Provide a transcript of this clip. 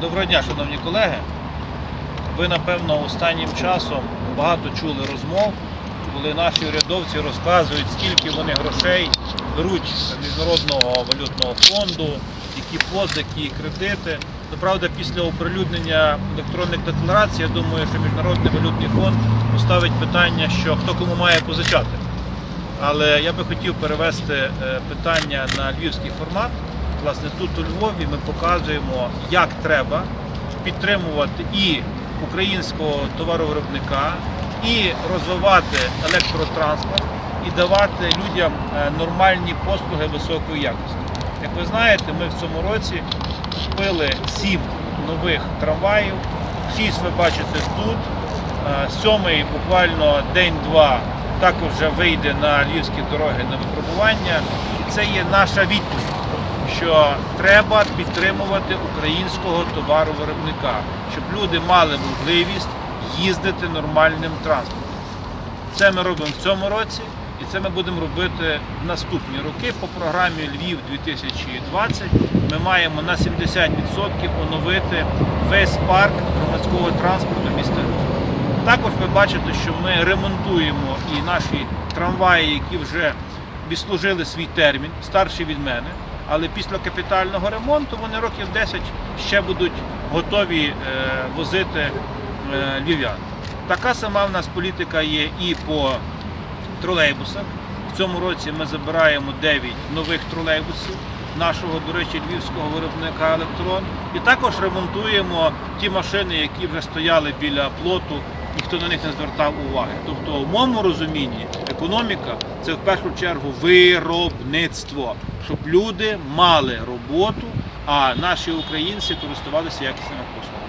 Доброго дня, шановні колеги. Ви, напевно, останнім часом багато чули розмов, коли наші урядовці розказують, скільки вони грошей беруть з Міжнародного валютного фонду, які позики кредити. Ну, правда, після оприлюднення електронних декларацій, я думаю, що Міжнародний валютний фонд поставить питання, що хто кому має позичати. Але я би хотів перевести е, питання на львівський формат. Власне, тут у Львові ми показуємо, як треба підтримувати і українського товаровиробника, і розвивати електротранспорт, і давати людям е, нормальні послуги високої якості. Як ви знаєте, ми в цьому році купили сім нових трамваїв. Шість ви бачите тут. Е, Сьомий буквально день-два також вже вийде на львівські дороги на випробування. І це є наша відповідь, що треба підтримувати українського товаровиробника, щоб люди мали можливість їздити нормальним транспортом. Це ми робимо в цьому році, і це ми будемо робити в наступні роки. По програмі Львів 2020 ми маємо на 70% оновити весь парк громадського транспорту міста Львова. Також ви бачите, що ми ремонтуємо і наші трамваї, які вже відслужили свій термін, старші від мене. Але після капітального ремонту вони років 10 ще будуть готові е, возити е, львів'ян. Така сама в нас політика є і по тролейбусах. В цьому році ми забираємо 9 нових тролейбусів нашого, до речі, львівського виробника електрон. І також ремонтуємо ті машини, які вже стояли біля плоту, ніхто на них не звертав уваги. Тобто, в моєму розумінні, економіка це в першу чергу виробництво, щоб люди мали роботу, а наші українці користувалися якісними послугами.